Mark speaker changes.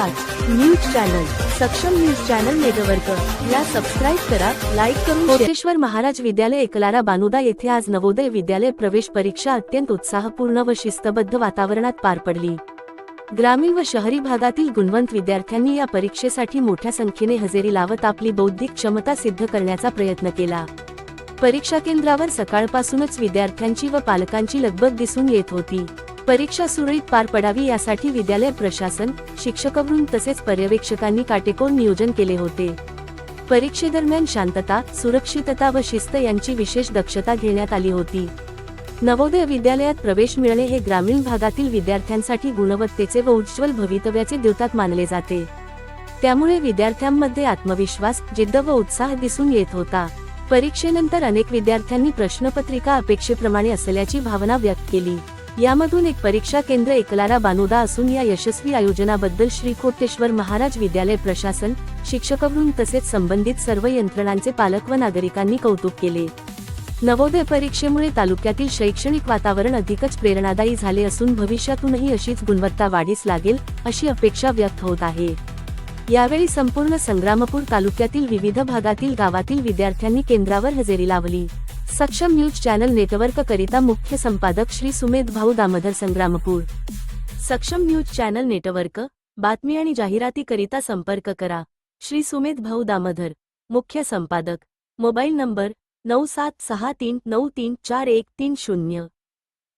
Speaker 1: साथ news channel Saksham news channel network. ला subscribe करा लाईक करून कोटेश्वर महाराज विद्यालय एकलारा बानुदा येथे आज नवोदय विद्यालय प्रवेश परीक्षा अत्यंत उत्साहपूर्ण व शिस्तबद्ध वातावरणात पार पडली. ग्रामीण व शहरी भागातील गुणवंत विद्यार्थ्यांनी या परीक्षेसाठी मोठ्या संख्येने हजेरी लावत आपली बौद्धिक क्षमता सिद्ध करण्याचा प्रयत्न केला. परीक्षा केंद्रावर सकाळपासूनच विद्यार्थ्यांची व पालकांची लगबग दिसून येत होती. परीक्षा सुरळीत पार पडावी यासाठी विद्यालय प्रशासन शिक्षकवरून तसेच पर्यवेक्षकांनी काटेकोर नियोजन केले होते. परीक्षेदरम्यान शांतता सुरक्षितता व शिस्त यांची विशेष दक्षता घेण्यात आली होती. नवोदय विद्यालयात प्रवेश मिळणे हे ग्रामीण भागातील विद्यार्थ्यांसाठी गुणवत्तेचे व उज्ज्वल भवितव्याचे द्योतात मानले जाते. त्यामुळे विद्यार्थ्यांमध्ये आत्मविश्वास जिद्द व उत्साह दिसून येत होता. परीक्षेनंतर अनेक विद्यार्थ्यांनी प्रश्नपत्रिका अपेक्षेप्रमाणे असल्याची भावना व्यक्त केली. यामधून एक परीक्षा केंद्र एकलारा बानुदा असून या यशस्वी आयोजनाबद्दल श्री कोटेश्वर महाराज विद्यालय प्रशासन शिक्षकवरून तसेच संबंधित सर्व यंत्रणांचे पालक व नागरिकांनी कौतुक केले. नवोदय परीक्षेमुळे तालुक्यातील शैक्षणिक वातावरण अधिकच प्रेरणादायी झाले असून भविष्यातूनही अशीच गुणवत्ता वाढीस लागेल अशी अपेक्षा व्यक्त होत आहे. यावेळी संपूर्ण संग्रामपूर तालुक्यातील विविध भागातील गावातील विद्यार्थ्यांनी केंद्रावर हजेरी लावली. सक्षम न्यूज़ चॅनल नेटवर्क करिता मुख्य संपादक श्री सुमेध भाऊ दामोदर संग्रामपुर। सक्षम न्यूज़ चैनल नेटवर्क, बातमी आणि जाहिराती करिता संपर्क करा। श्री सुमेध भाऊ दामोदर, मुख्य संपादक। मोबाईल नंबर नऊ सात सहा तीन नऊ तीन चार एक तीन शून्य।